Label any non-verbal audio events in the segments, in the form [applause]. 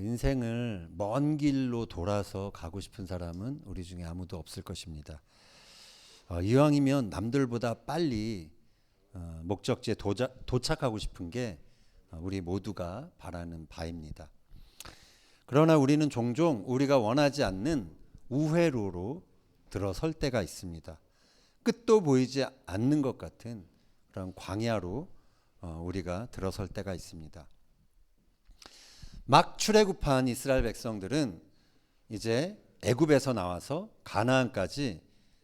인생을 먼 길로 돌아서 가고 싶은 사람은 우리 중에 아무도 없을 것입니다. 어, 이왕이면 남들보다 빨리 어, 목적지에 도자, 도착하고 싶은 게 어, 우리 모두가 바라는 바입니다. 그러나 우리는 종종 우리가 원하지 않는 우회로로 들어설 때가 있습니다. 끝도 보이지 않는 것 같은 그런 광야로 어, 우리가 들어설 때가 있습니다. 막 출애굽한 이스라엘 백성들은 이제 애굽에서 나와서 가나안까지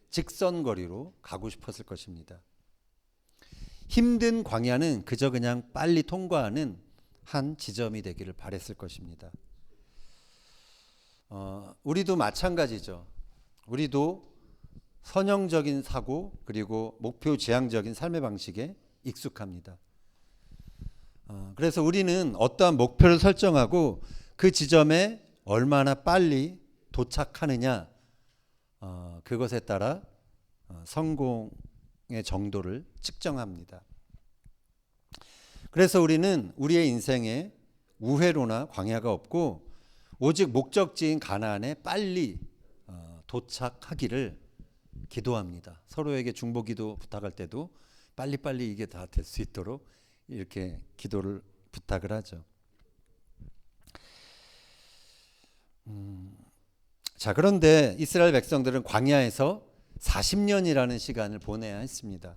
직선거리로 가고 싶었을 것입니다. 힘든 광야는 그저 그냥 빨리 통과하는 한 지점이 되기를 바랬을 것입니다. 어, 우리도 마찬가지죠. 우리도 선형적인 사고 그리고 목표 지향적인 삶의 방식에 익숙합니다. 어, 그래서 우리는 어떠한 목표를 설정하고 그 지점에 얼마나 빨리 도착하느냐 어, 그것에 따라 어, 성공의 정도를 측정합니다. 그래서 우리는 우리의 인생에 우회로나 광야가 없고 오직 목적지인 가나안에 빨리 어, 도착하기를 기도합니다. 서로에게 중보기도 부탁할 때도 빨리빨리 이게 다 될 수 있도록 이렇게 기도를 부탁을 하죠. 음, 자 그런데 이스라엘 백성들은 광야에서 40년이라는 시간을 보내야 했습니다.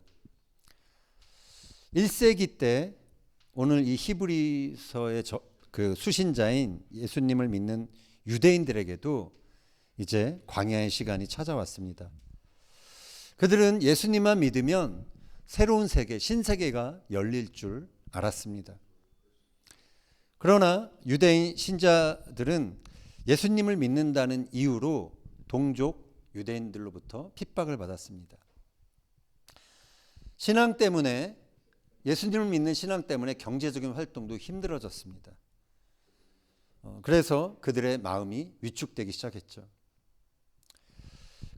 1세기 때 오늘 이 히브리서의 저, 그 수신자인 예수님을 믿는 유대인들에게도 이제 광야의 시간이 찾아왔습니다. 그들은 예수님만 믿으면 새로운 세계, 신세계가 열릴 줄 알았습니다. 그러나 유대인 신자들은 예수님을 믿는다는 이유로 동족 유대인들로부터 핍박을 받았습니다. 신앙 때문에 예수님을 믿는 신앙 때문에 경제적인 활동도 힘들어졌습니다. 어, 그래서 그들의 마음이 위축되기 시작했죠.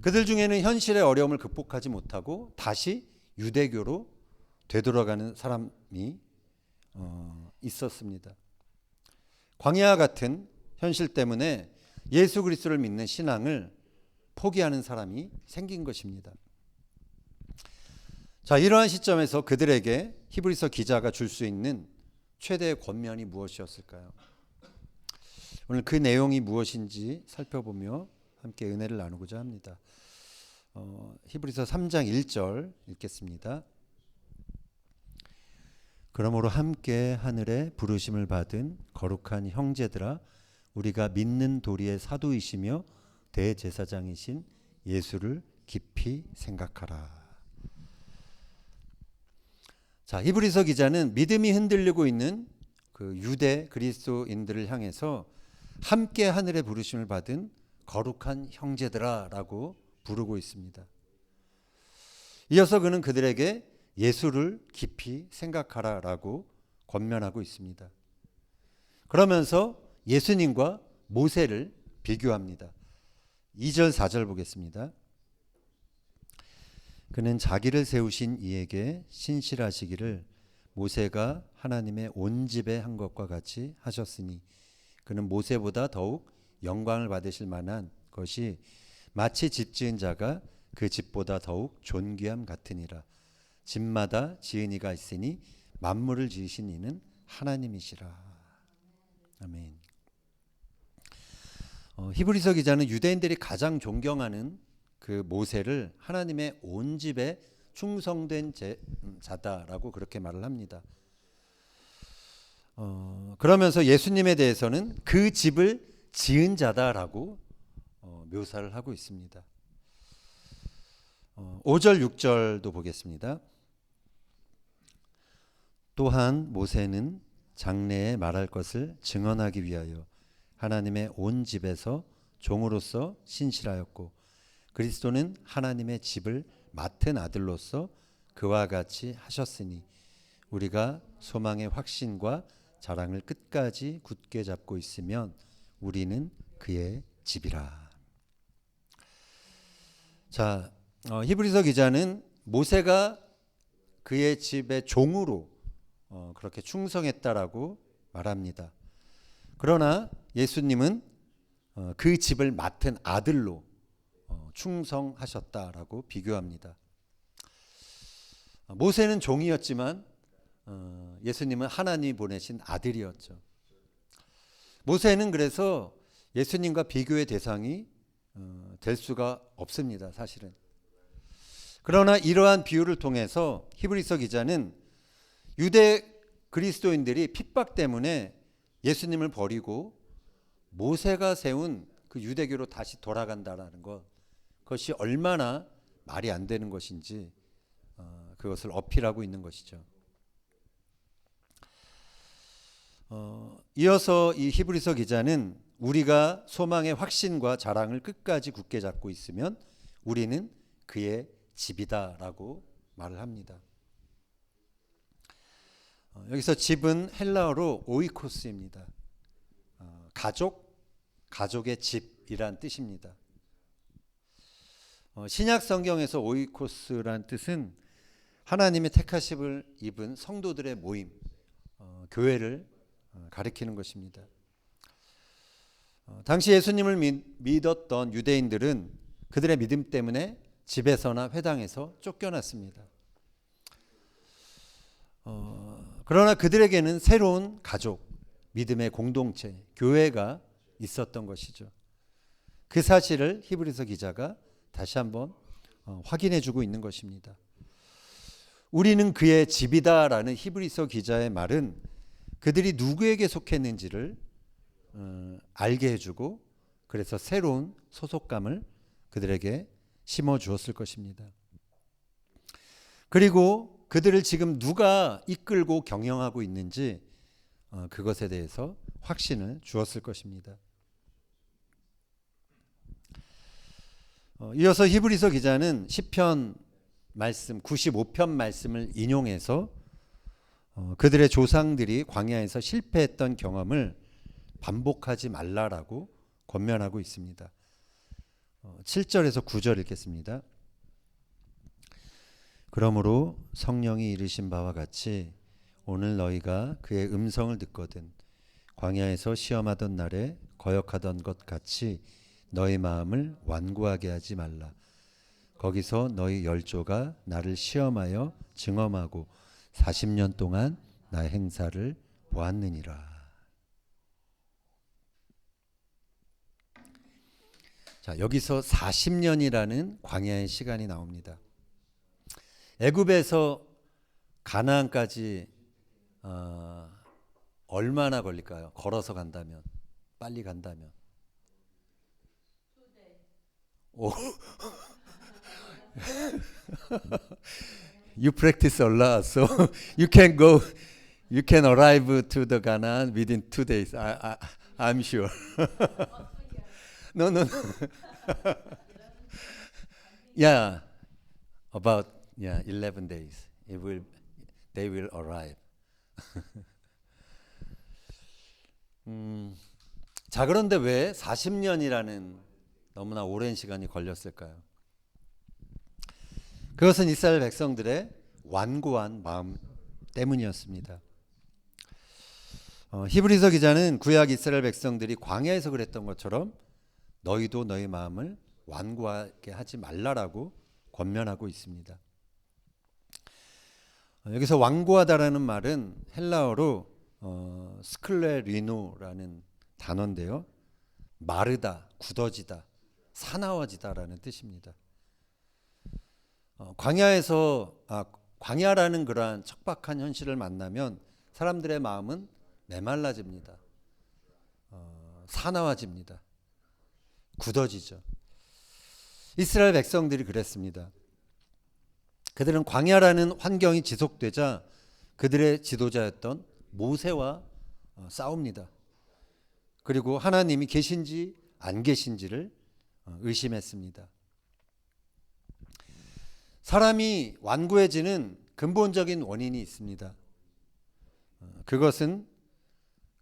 그들 중에는 현실의 어려움을 극복하지 못하고 다시 유대교로 되돌아가는 사람이 어, 있었습니다. 광야 같은 현실 때문에 예수 그리스도를 믿는 신앙을 포기하는 사람이 생긴 것입니다. 자, 이러한 시점에서 그들에게 히브리서 기자가 줄 수 있는 최대의 권면이 무엇이었을까요? 오늘 그 내용이 무엇인지 살펴보며 함께 은혜를 나누고자 합니다. 어, 히브리서 3장 1절 읽겠습니다. 그러므로 함께 하늘에 부르심을 받은 거룩한 형제들아 우리가 믿는 도리의 사도이시며 대제사장이신 예수를 깊이 생각하라. 자, 히브리서 기자는 믿음이 흔들리고 있는 그 유대 그리스도인들을 향해서 함께 하늘에 부르심을 받은 거룩한 형제들아라고 부르고 있습니다. 이어서 그는 그들에게 예수를 깊이 생각하라라고 권면하고 있습니다. 그러면서 예수님과 모세를 비교합니다. 2절 4절 보겠습니다. 그는 자기를 세우신 이에게 신실하시기를 모세가 하나님의 온 집에 한 것과 같이 하셨으니 그는 모세보다 더욱 영광을 받으실 만한 것이 마치 집 지은 자가 그 집보다 더욱 존귀함 같으니라. 집마다 지은 이가 있으니 만물을 지으신 이는 하나님이시라. 아멘. 어, 히브리서 기자는 유대인들이 가장 존경하는 그 모세를 하나님의 온 집에 충성된 제, 음, 자다라고 그렇게 말을 합니다. 어, 그러면서 예수님에 대해서는 그 집을 지은 자다라고 어, 묘사를 하고 있습니다. 어, 5절 6절도 보겠습니다. 또한 모세는 장래에 말할 것을 증언하기 위하여 하나님의 온 집에서 종으로서 신실하였고 그리스도는 하나님의 집을 맡은 아들로서 그와 같이 하셨으니 우리가 소망의 확신과 자랑을 끝까지 굳게 잡고 있으면 우리는 그의 집이라. 자, 어, 히브리서 기자는 모세가 그의 집의 종으로 어, 그렇게 충성했다라고 말합니다. 그러나 예수님은 어, 그 집을 맡은 아들로 어, 충성하셨다라고 비교합니다. 어, 모세는 종이었지만 어, 예수님은 하나님이 보내신 아들이었죠. 모세는 그래서 예수님과 비교의 대상이 어, 될 수가 없습니다. 사실은. 그러나 이러한 비유를 통해서 히브리서 기자는 유대 그리스도인들이 핍박 때문에 예수님을 버리고 모세가 세운 그 유대교로 다시 돌아간다라는 것 그것이 얼마나 말이 안 되는 것인지 어, 그것을 어필하고 있는 것이죠. 어, 이어서 이 히브리서 기자는 우리가 소망의 확신과 자랑을 끝까지 굳게 잡고 있으면 우리는 그의 집이다라고 말을 합니다. 어, 여기서 집은 헬라어로 오이코스입니다. 어, 가족, 가족의 집이란 뜻입니다. 어, 신약 성경에서 오이코스란 뜻은 하나님의 택하심을 입은 성도들의 모임, 어, 교회를 어, 가리키는 것입니다. 어, 당시 예수님을 믿, 믿었던 유대인들은 그들의 믿음 때문에 집에서나 회당에서 쫓겨났습니다. 어, 그러나 그들에게는 새로운 가족, 믿음의 공동체, 교회가 있었던 것이죠. 그 사실을 히브리서 기자가 다시 한번 어, 확인해 주고 있는 것입니다. 우리는 그의 집이다라는 히브리서 기자의 말은 그들이 누구에게 속했는지를 어, 알게 해주고 그래서 새로운 소속감을 그들에게 심어 주었을 것입니다. 그리고 그들을 지금 누가 이끌고 경영하고 있는지 어, 그것에 대해서 확신을 주었을 것입니다. 어, 이어서 히브리서 기자는 시편 말씀 95편 말씀을 인용해서 어, 그들의 조상들이 광야에서 실패했던 경험을 반복하지 말라라고 권면하고 있습니다. 어, 7절에서 9절 읽겠습니다. 그러므로 성령이 이르신 바와 같이 오늘 너희가 그의 음성을 듣거든 광야에서 시험하던 날에 거역하던 것 같이 너희 마음을 완고하게 하지 말라. 거기서 너희 열조가 나를 시험하여 증험하고 40년 동안 나의 행사를 보았느니라. 자, 여기서 40년이라는 광야의 시간이 나옵니다. 애굽에서 가나안까지 어, 얼마나 걸릴까요? 걸어서 간다면, 빨리 간다면. 오. you practice a lot, so you can go, you can arrive to the Ghana within two days. I, I, I'm sure. No, no, yeah, about yeah, 11 days. It will, they will arrive. [laughs] 음, 자 그런데 왜 40년이라는 너무나 오랜 시간이 걸렸을까요? 그것은 이스라엘 백성들의 완고한 마음 때문이었습니다. 어, 히브리서 기자는 구약 이스라엘 백성들이 광야에서 그랬던 것처럼 너희도 너희 마음을 완고하게 하지 말라라고 권면하고 있습니다. 어, 여기서 완고하다라는 말은 헬라어로 어, 스클레리노라는 단어인데요. 마르다, 굳어지다, 사나워지다라는 뜻입니다. 어, 광야에서 아, 광야라는 그러한 척박한 현실을 만나면 사람들의 마음은 메말라집니다. 어, 사나워집니다. 굳어지죠. 이스라엘 백성들이 그랬습니다. 그들은 광야라는 환경이 지속되자 그들의 지도자였던 모세와 어, 싸웁니다. 그리고 하나님이 계신지 안 계신지를 어, 의심했습니다. 사람이 완고해지는 근본적인 원인이 있습니다. 어, 그것은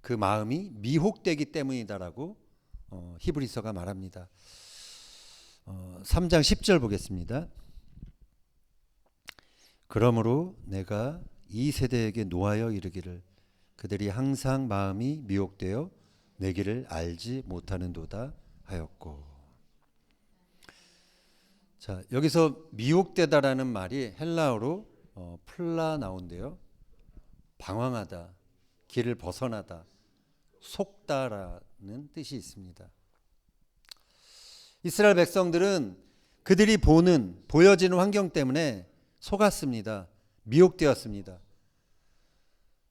그 마음이 미혹되기 때문이다라고 어, 히브리서가 말합니다. 어, 3장 10절 보겠습니다. 그러므로 내가 이 세대에게 노하여 이르기를 그들이 항상 마음이 미혹되어 내 길을 알지 못하는도다 하였고. 자 여기서 미혹되다라는 말이 헬라어로 어, 플라 나온데요. 방황하다, 길을 벗어나다, 속다라는 뜻이 있습니다. 이스라엘 백성들은 그들이 보는 보여지는 환경 때문에 속았습니다. 미혹되었습니다.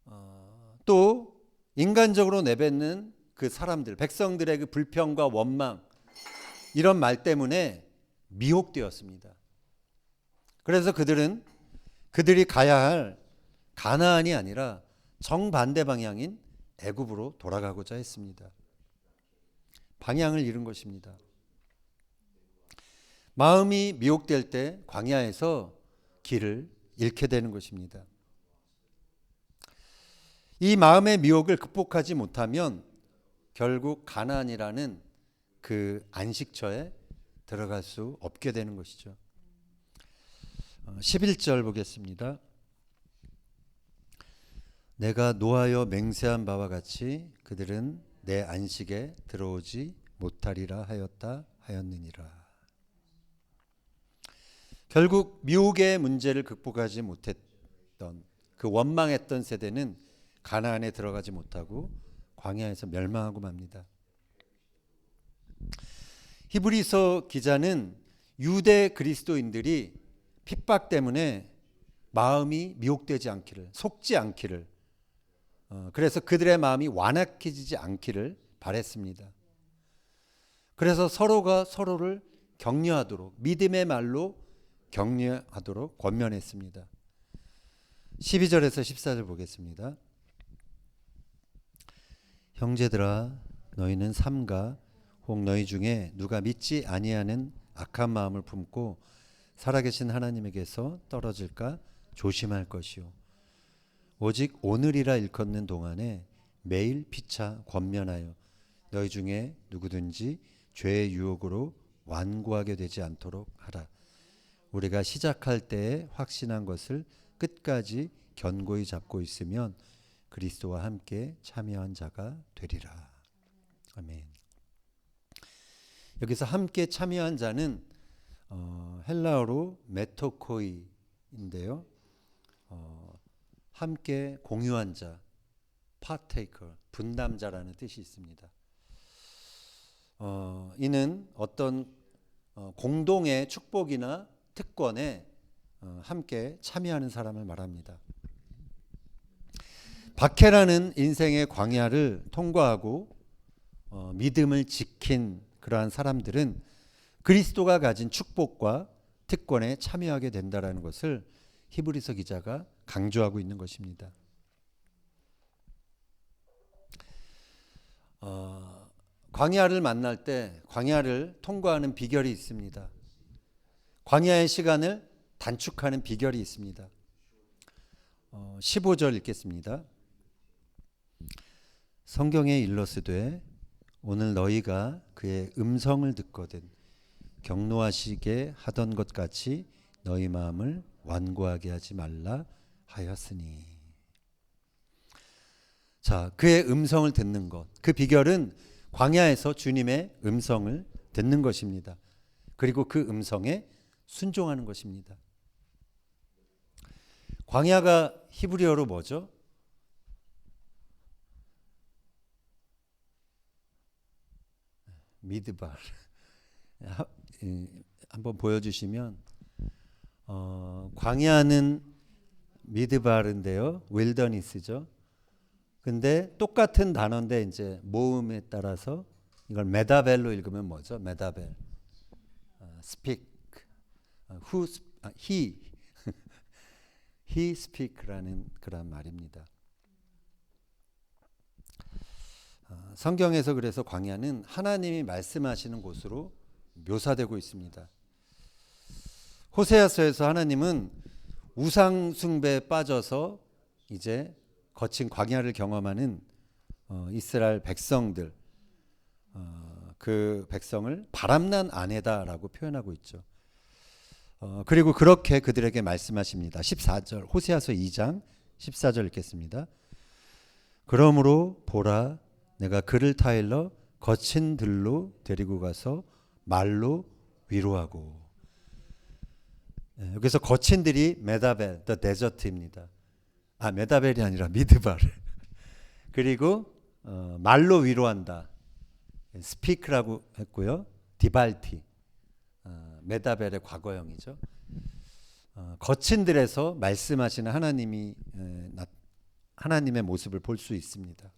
어, 또 인간적으로 내뱉는 그 사람들, 백성들의 그 불평과 원망 이런 말 때문에 미혹되었습니다. 그래서 그들은 그들이 가야 할 가나안이 아니라 정반대 방향인 애굽으로 돌아가고자 했습니다. 방향을 잃은 것입니다. 마음이 미혹될 때 광야에서 길을 잃게 되는 것입니다. 이 마음의 미혹을 극복하지 못하면 결국 가나안이라는 그 안식처에 들어갈 수 없게 되는 것이죠. 11절 보겠습니다. 내가 노하여 맹세한 바와 같이 그들은 내 안식에 들어오지 못하리라 하였다 하였느니라. 결국 미혹의 문제를 극복하지 못했던 그 원망했던 세대는 가나안에 들어가지 못하고 광야에서 멸망하고 맙니다. 히브리서 기자는 유대 그리스도인들이 핍박 때문에 마음이 미혹되지 않기를 속지 않기를 어, 그래서 그들의 마음이 완악해지지 않기를 바랬습니다. 그래서 서로가 서로를 격려하도록 믿음의 말로 격려하도록 권면했습니다. 12절에서 14절 보겠습니다. 형제들아 너희는 삼가 혹 너희 중에 누가 믿지 아니하는 악한 마음을 품고 살아계신 하나님에게서 떨어질까 조심할 것이요 오직 오늘이라 일컫는 동안에 매일 피차 권면하여 너희 중에 누구든지 죄의 유혹으로 완고하게 되지 않도록 하라. 우리가 시작할 때에 확신한 것을 끝까지 견고히 잡고 있으면 그리스도와 함께 참여한 자가 되리라. 아멘. 여기서 함께 참여한 자는 어, 헬라어로 메토코이인데요. 어, 함께 공유한 자, partaker, 분담자라는 뜻이 있습니다. 어, 이는 어떤 어, 공동의 축복이나 특권에 어, 함께 참여하는 사람을 말합니다. 박해라는 인생의 광야를 통과하고 어, 믿음을 지킨 그러한 사람들은 그리스도가 가진 축복과 특권에 참여하게 된다라는 것을 히브리서 기자가 강조하고 있는 것입니다. 어, 광야를 만날 때 광야를 통과하는 비결이 있습니다. 광야의 시간을 단축하는 비결이 있습니다. 어, 15절 읽겠습니다. 성경에 일러스되 오늘 너희가 그의 음성을 듣거든 경노하시게 하던 것 같이 너희 마음을 완고하게 하지 말라 하였으니 자 그의 음성을 듣는 것 그 비결은 광야에서 주님의 음성을 듣는 것입니다. 그리고 그 음성에 순종하는 것입니다. 광야가 히브리어로 뭐죠? 미드발 [laughs] 한번 보여주시면 어, 광야는 미드발인데요, 윌더니스죠. 근데 똑같은 단어인데 이제 모음에 따라서 이걸 메다벨로 읽으면 뭐죠? 메다벨, who, 아, he, [laughs] he speak라는 그런 말입니다. 어, 성경에서 그래서 광야는 하나님이 말씀하시는 곳으로 묘사되고 있습니다. 호세아서에서 하나님은 우상 숭배에 빠져서 이제 거친 광야를 경험하는 어, 이스라엘 백성들 어, 그 백성을 바람난 아내다라고 표현하고 있죠. 어, 그리고 그렇게 그들에게 말씀하십니다. 14절 호세아서 2장 14절 읽겠습니다. 그러므로 보라 내가 그를 타일러 거친 들로 데리고 가서 말로 위로하고 예, 여기서 거친 들이 메다벨, 더 데저트입니다. 아 메다벨이 아니라 미드발. [laughs] 그리고 어, 말로 위로한다. 스피크라고 했고요. 디발티. 어, 메다벨의 과거형이죠. 어, 거친 들에서 말씀하시는 하나님이 에, 나, 하나님의 모습을 볼 수 있습니다. 어,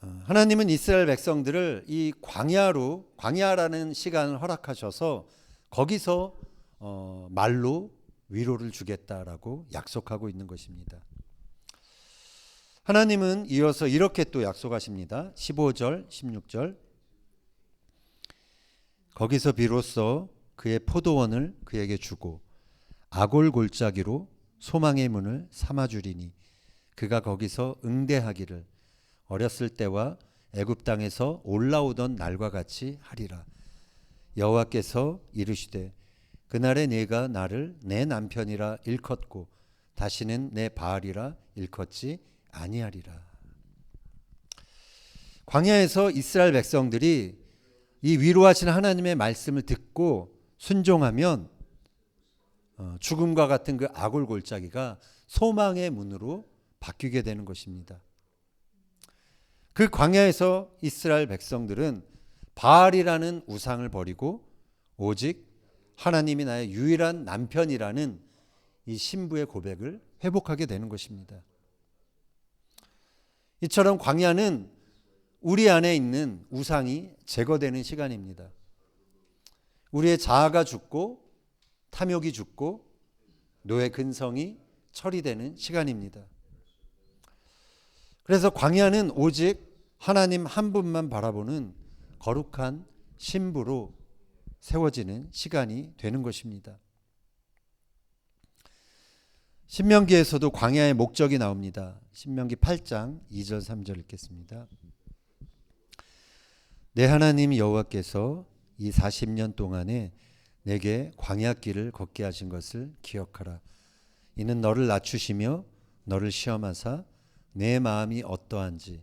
하나님은 이스라엘 백성들을 이 광야로 광야라는 시간을 허락하셔서 거기서 어, 말로 위로를 주겠다라고 약속하고 있는 것입니다. 하나님은 이어서 이렇게 또 약속하십니다. 15절, 16절. 거기서 비로소 그의 포도원을 그에게 주고 아골 골짜기로 소망의 문을 삼아 주리니 그가 거기서 응대하기를 어렸을 때와 애굽 땅에서 올라오던 날과 같이 하리라. 여호와께서 이르시되 그날에 내가 나를 내 남편이라 일컫고 다시는 내 바알이라 일컫지 아니하리라. 광야에서 이스라엘 백성들이 이 위로하시는 하나님의 말씀을 듣고 순종하면 어, 죽음과 같은 그 악골 골짜기가 소망의 문으로 바뀌게 되는 것입니다. 그 광야에서 이스라엘 백성들은 바알이라는 우상을 버리고 오직 하나님이 나의 유일한 남편이라는 이 신부의 고백을 회복하게 되는 것입니다. 이처럼 광야는 우리 안에 있는 우상이 제거되는 시간입니다. 우리의 자아가 죽고 탐욕이 죽고 노예 근성이 처리되는 시간입니다. 그래서 광야는 오직 하나님 한 분만 바라보는 거룩한 신부로 세워지는 시간이 되는 것입니다. 신명기에서도 광야의 목적이 나옵니다. 신명기 8장 2절 3절 읽겠습니다. 내 하나님 여호와께서 이 40년 동안에 내게 광야 길을 걷게 하신 것을 기억하라. 이는 너를 낮추시며 너를 시험하사 내 마음이 어떠한지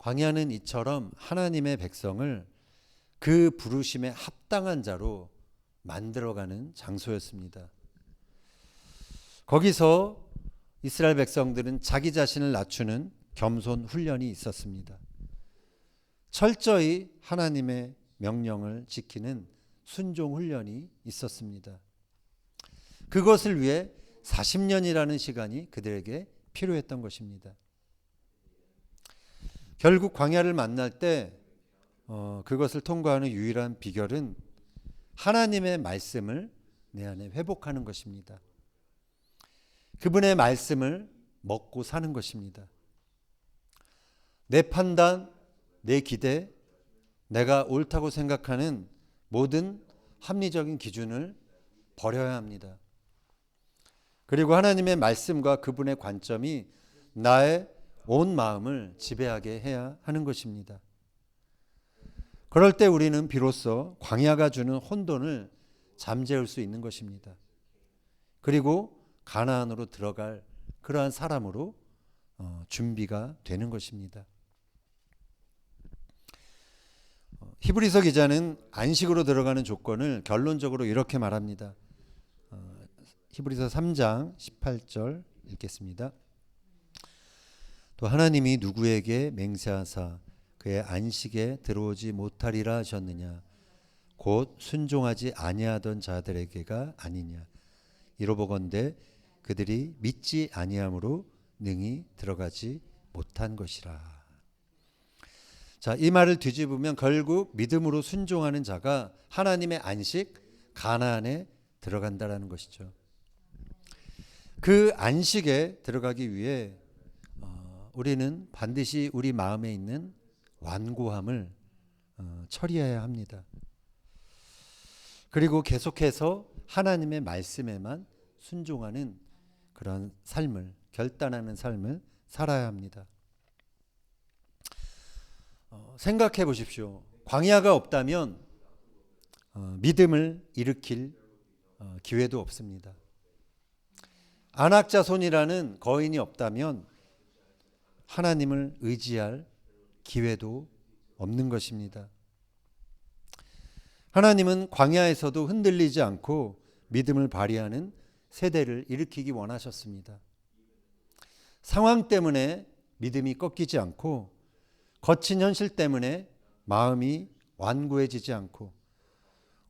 광야는 이처럼 하나님의 백성을 그 부르심에 합당한 자로 만들어가는 장소였습니다. 거기서 이스라엘 백성들은 자기 자신을 낮추는 겸손 훈련이 있었습니다. 철저히 하나님의 명령을 지키는 순종 훈련이 있었습니다. 그것을 위해 40년이라는 시간이 그들에게 필요했던 것입니다. 결국 광야를 만날 때 어, 그것을 통과하는 유일한 비결은 하나님의 말씀을 내 안에 회복하는 것입니다. 그분의 말씀을 먹고 사는 것입니다. 내 판단, 내 기대, 내가 옳다고 생각하는 모든 합리적인 기준을 버려야 합니다. 그리고 하나님의 말씀과 그분의 관점이 나의 온 마음을 지배하게 해야 하는 것입니다. 그럴 때 우리는 비로소 광야가 주는 혼돈을 잠재울 수 있는 것입니다. 그리고 가나안으로 들어갈 그러한 사람으로 어, 준비가 되는 것입니다. 어, 히브리서 기자는 안식으로 들어가는 조건을 결론적으로 이렇게 말합니다. 어, 히브리서 3장 18절 읽겠습니다. 또 하나님이 누구에게 맹세하사 그의 안식에 들어오지 못하리라 하셨느냐 곧 순종하지 아니하던 자들에게가 아니냐 이로 보건대 그들이 믿지 아니함으로 능히 들어가지 못한 것이라. 자, 이 말을 뒤집으면 결국 믿음으로 순종하는 자가 하나님의 안식 가나안에 들어간다라는 것이죠. 그 안식에 들어가기 위해 어, 우리는 반드시 우리 마음에 있는 완고함을 어, 처리해야 합니다. 그리고 계속해서 하나님의 말씀에만 순종하는 그런 삶을 결단하는 삶을 살아야 합니다. 어, 생각해 보십시오. 광야가 없다면 어, 믿음을 일으킬 어, 기회도 없습니다. 안악자손이라는 거인이 없다면 하나님을 의지할 기회도 없는 것입니다. 하나님은 광야에서도 흔들리지 않고 믿음을 발휘하는 세대를 일으키기 원하셨습니다. 상황 때문에 믿음이 꺾이지 않고 거친 현실 때문에 마음이 완고해지지 않고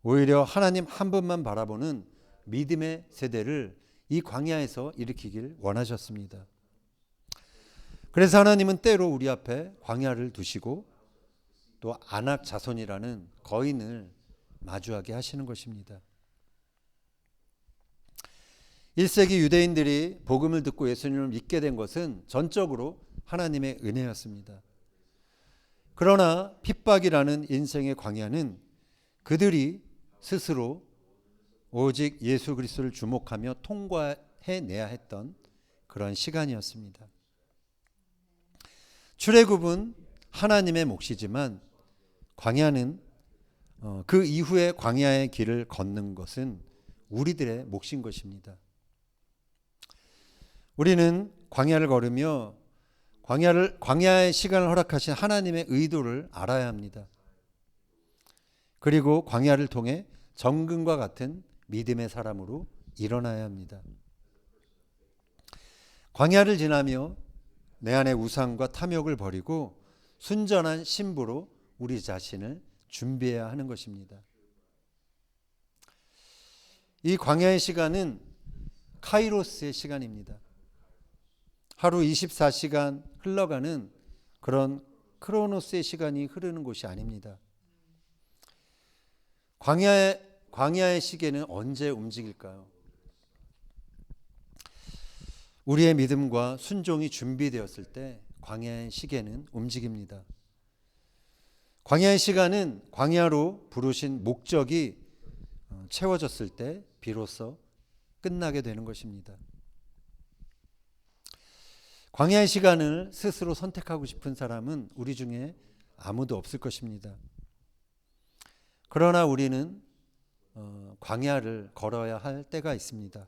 오히려 하나님 한 분만 바라보는 믿음의 세대를 이 광야에서 일으키길 원하셨습니다. 그래서 하나님은 때로 우리 앞에 광야를 두시고 또 안악 자손이라는 거인을 마주하게 하시는 것입니다. 1세기 유대인들이 복음을 듣고 예수님을 믿게 된 것은 전적으로 하나님의 은혜였습니다. 그러나 핍박이라는 인생의 광야는 그들이 스스로 오직 예수 그리스도를 주목하며 통과해 내야 했던 그런 시간이었습니다. 출애굽은 하나님의 몫이지만 광야는 어, 그 이후에 광야의 길을 걷는 것은 우리들의 몫인 것입니다. 우리는 광야를 걸으며 광야를 광야의 시간을 허락하신 하나님의 의도를 알아야 합니다. 그리고 광야를 통해 정금과 같은 믿음의 사람으로 일어나야 합니다. 광야를 지나며 내 안의 우상과 탐욕을 버리고 순전한 신부로 우리 자신을 준비해야 하는 것입니다. 이 광야의 시간은 카이로스의 시간입니다. 하루 24시간 흘러가는 그런 크로노스의 시간이 흐르는 곳이 아닙니다. 광야의 광야의 시계는 언제 움직일까요? 우리의 믿음과 순종이 준비되었을 때 광야의 시계는 움직입니다. 광야의 시간은 광야로 부르신 목적이 어, 채워졌을 때 비로소 끝나게 되는 것입니다. 광야의 시간을 스스로 선택하고 싶은 사람은 우리 중에 아무도 없을 것입니다. 그러나 우리는 어, 광야를 걸어야 할 때가 있습니다.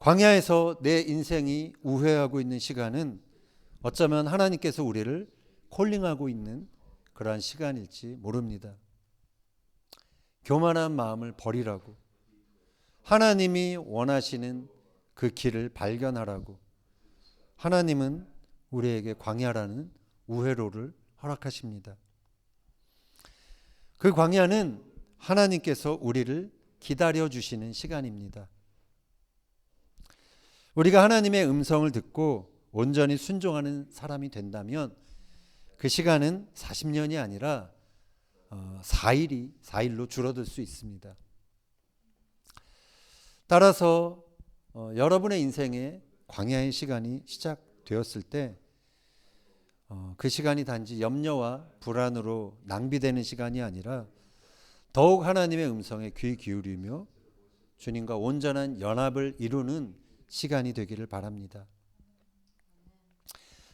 광야에서 내 인생이 우회하고 있는 시간은 어쩌면 하나님께서 우리를 콜링하고 있는 그러한 시간일지 모릅니다. 교만한 마음을 버리라고 하나님이 원하시는 그 길을 발견하라고 하나님은 우리에게 광야라는 우회로를 허락하십니다. 그 광야는 하나님께서 우리를 기다려 주시는 시간입니다. 우리가 하나님의 음성을 듣고 온전히 순종하는 사람이 된다면 그 시간은 40년이 아니라 4일이 어, 4일로 줄어들 수 있습니다. 따라서 어, 여러분의 인생에 광야의 시간이 시작되었을 때그 어, 시간이 단지 염려와 불안으로 낭비되는 시간이 아니라 더욱 하나님의 음성에 귀 기울이며 주님과 온전한 연합을 이루는 시간이 되기를 바랍니다.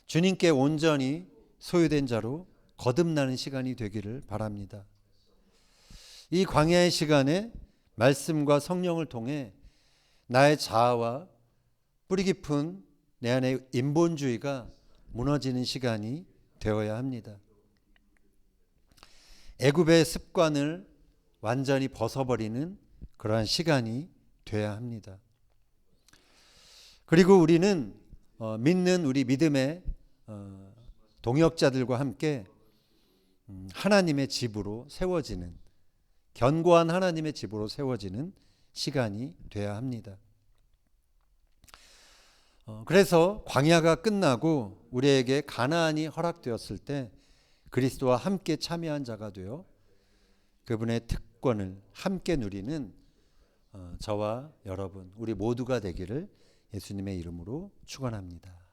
주님께 온전히 소유된 자로 거듭나는 시간이 되기를 바랍니다. 이 광야의 시간에 말씀과 성령을 통해 나의 자아와 뿌리 깊은 내 안의 인본주의가 무너지는 시간이 되어야 합니다. 애굽의 습관을 완전히 벗어버리는 그러한 시간이 돼야 합니다. 그리고 우리는 어, 믿는 우리 믿음의 어, 동역자들과 함께 음, 하나님의 집으로 세워지는 견고한 하나님의 집으로 세워지는 시간이 돼야 합니다. 어, 그래서 광야가 끝나고 우리에게 가나안이 허락되었을 때 그리스도와 함께 참여한 자가 되어 그분의 특권을 함께 누리는 어, 저와 여러분 우리 모두가 되기를 예수님의 이름으로 축원합니다.